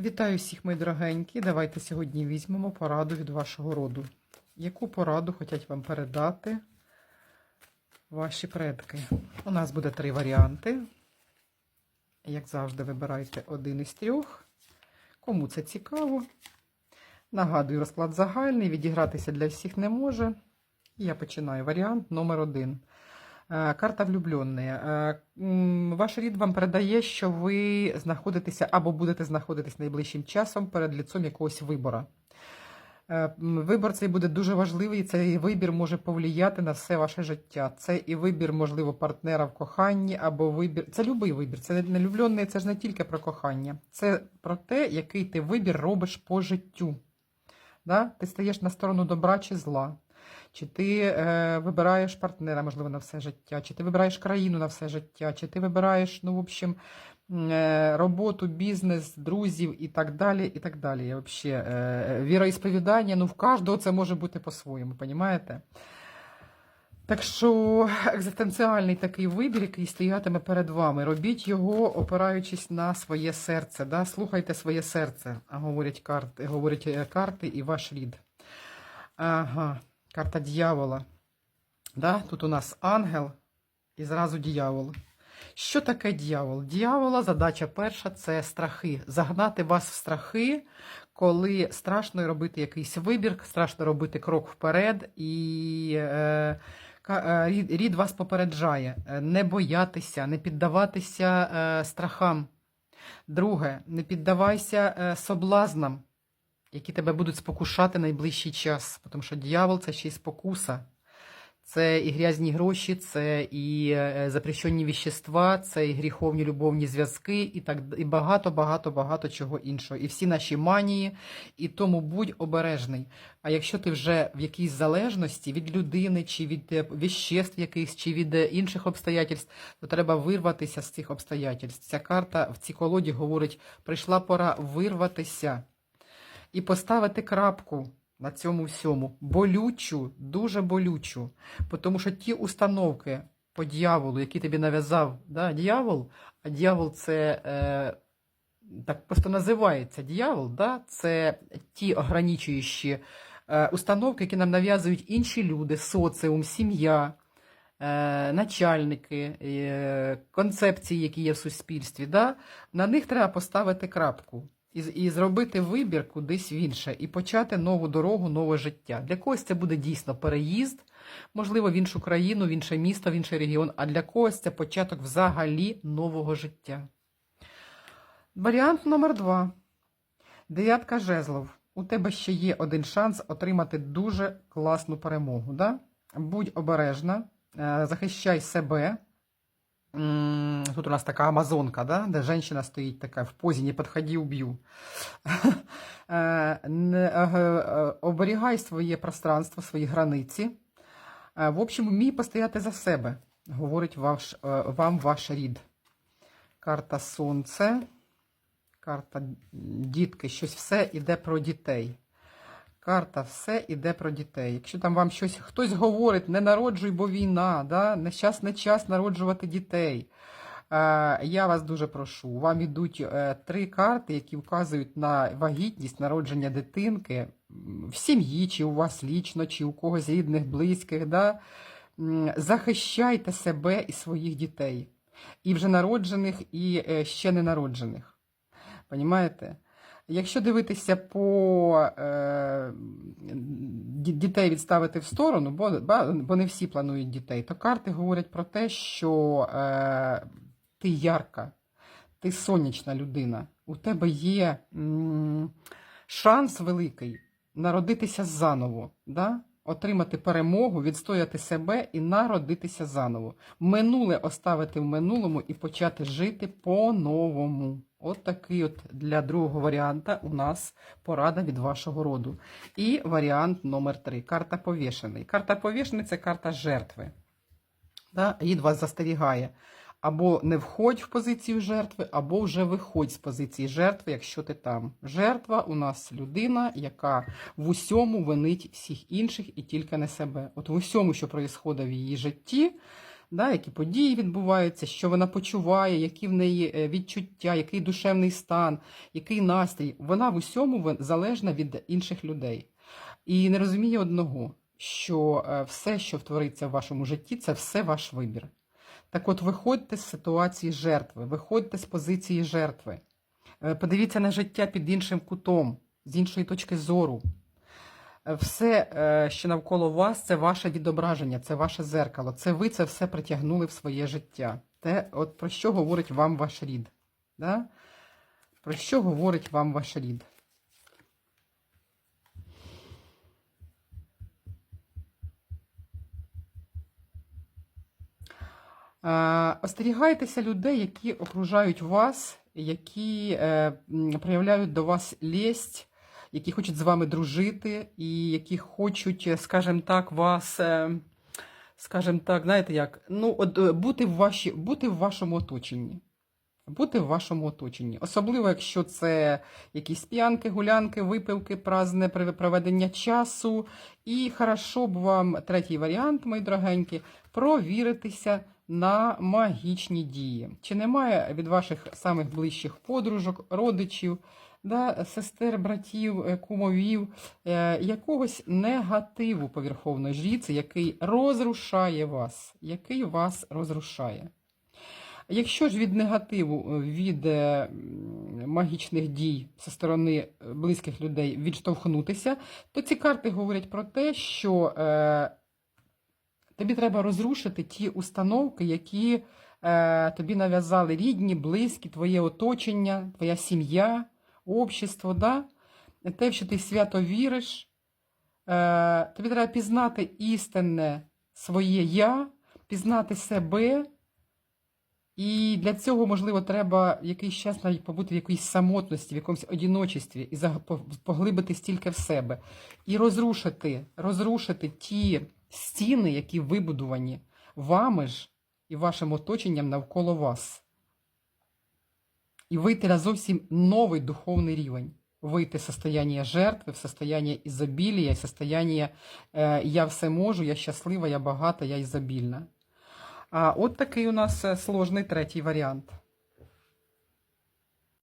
Вітаю всіх, мої дорогенькі. Давайте сьогодні візьмемо пораду від вашого роду. Яку пораду хочуть вам передати ваші предки? У нас буде три варіанти. Як завжди, вибирайте один із трьох. Кому це цікаво. Нагадую, розклад загальний, відігратися для всіх не може. І я починаю. Варіант номер один. Е, Карта влюбленої. Е, Ваш рід вам передає, що ви знаходитеся або будете знаходитись найближчим часом перед ліцом якогось вибора. Е, м, Вибор цей буде дуже важливий, і цей вибір може повлияти на все ваше життя. Це і вибір, можливо, партнера в коханні, або вибір. Це любий вибір. Це не це ж не тільки про кохання. Це про те, який ти вибір робиш по життю. Да? Ти стаєш на сторону добра чи зла. Чи ти е, вибираєш партнера, можливо, на все життя, чи ти вибираєш країну на все життя, чи ти вибираєш, ну, в общем, е, роботу, бізнес, друзів і так далі. і так далі. Вообще, е, віроісповідання, ну, в кожного це може бути по-своєму, понімаєте? Так що екзистенціальний такий вибір, який стоятиме перед вами, робіть його, опираючись на своє серце. Да? Слухайте своє серце, говорять карти, говорять е, карти і ваш рід. Ага, карта дьявола. Да? Тут у нас ангел і зразу дьявол. Що таке дьявол? Дьявола задача перша це страхи. Загнати вас в страхи, коли страшно робити якийсь вибір, страшно робити крок вперед, і е, е, рід, вас попереджає не боятися, не піддаватися е, страхам. Друге, не піддавайся е, соблазнам, які тебе будуть спокушати найближчий час, тому що дьявол це ще й спокуса. Це і грязні гроші, це і е, запрещені віщества, це і гріховні любовні зв'язки, і так і багато, багато, багато чого іншого. І всі наші манії, і тому будь обережний. А якщо ти вже в якійсь залежності від людини, чи від е, віществ якихось, чи від е, інших обстоятельств, то треба вирватися з цих обстоятельств. Ця карта в цій колоді говорить: прийшла пора вирватися і поставити крапку на цьому всьому. Болючу, дуже болючу. Тому що ті установки по дьяволу, які тобі нав'язав да, дьявол, а дьявол це е, так просто називається дьявол, да, це ті ограничуючі е, установки, які нам нав'язують інші люди, соціум, сім'я. е, Начальники, е, концепції, які є в суспільстві, да? на них треба поставити крапку і, і зробити вибір кудись в інше, і почати нову дорогу, нове життя. Для когось це буде дійсно переїзд, можливо, в іншу країну, в інше місто, в інший регіон, а для когось це початок взагалі нового життя. Варіант номер два. Дев'ятка жезлов. У тебе ще є один шанс отримати дуже класну перемогу. Да? Будь обережна, е, захищай себе. Тут у нас така амазонка, да? де жінка стоїть така в позі, не підходи, уб'ю. Е, е, Оберігай своє пространство, свої границі. Е, В общем, вмій постояти за себе, говорить ваш, вам ваш рід. Карта Сонце, карта дітки, щось все іде про дітей. Карта все іде про дітей. Якщо там вам щось хтось говорить, не народжуй, бо війна, да? не час народжувати дітей. Е, я вас дуже прошу. Вам ідуть е, три карти, які вказують на вагітність народження дитинки в сім'ї, чи у вас лічно, чи у когось рідних, близьких. Да? Захищайте себе і своїх дітей. І вже народжених, і е, ще не народжених. Понімаєте? Якщо дивитися по е, дітей відставити в сторону, бо, бо не всі планують дітей, то карти говорять про те, що е, ти ярка, ти сонячна людина, у тебе є м, шанс великий народитися заново, да? Отримати перемогу, відстояти себе і народитися заново. Минуле оставити в минулому і почати жити по-новому. От такий от для другого варіанта у нас порада від вашого роду. І варіант номер три. Карта повішений. Карта повішений це карта жертви. Да? Рід вас застерігає. Або не входь в позицію жертви, або вже виходь з позиції жертви, якщо ти там. Жертва у нас людина, яка в усьому винить всіх інших і тільки не себе. От в усьому, що відбувається в її житті, да, які події відбуваються, що вона почуває, які в неї е, відчуття, який душевний стан, який настрій. Вона в усьому залежна від інших людей. І не розуміє одного, що е, все, що твориться в вашому житті, це все ваш вибір. Так от, виходьте з ситуації жертви, виходьте з позиції жертви. Е, Подивіться на життя під іншим кутом, з іншої точки зору. Е, Все, е, що навколо вас, це ваше відображення, це ваше зеркало. Це ви це все притягнули в своє життя. Те, от про що говорить вам ваш рід? Да? Про що говорить вам ваш рід? Остерігайтеся людей, які окружають вас, які е, проявляють до вас лєсть, які хочуть з вами дружити, і які хочуть, е, скажімо так, вас, е, скажімо так, знаєте як, ну, от, бути, в ваші, бути в вашому оточенні. Бути в вашому оточенні. Особливо, якщо це якісь п'янки, гулянки, випивки, празне проведення часу. І хорошо б вам, третій варіант, мої дорогенькі, провіритися на магічні дії. Чи немає від ваших самих ближчих подружок, родичів, да, сестер, братів, е, кумовів, е, якогось негативу по Верховної жріці, який розрушає вас, який вас розрушає. Якщо ж від негативу, е, від магічних дій зі сторони близьких людей відштовхнутися, то ці карти говорять про те, що тобі треба розрушити ті установки, які е, тобі нав'язали рідні, близькі, твоє оточення, твоя сім'я, общество, да? те, що ти свято віриш. Е, тобі треба пізнати істинне своє я, пізнати себе. І для цього, можливо, треба якийсь час навіть побути в якійсь самотності, в якомусь одіночестві і поглибитись тільки в себе. І розрушити, розрушити ті стіни, які вибудовані вами ж і вашим оточенням навколо вас. І вийти на зовсім новий духовний рівень. Вийти з состояння жертви, в состояння ізобілія, в состояння е, я все можу, я щаслива, я багата, я ізобільна. А от такий у нас е, сложний третій варіант.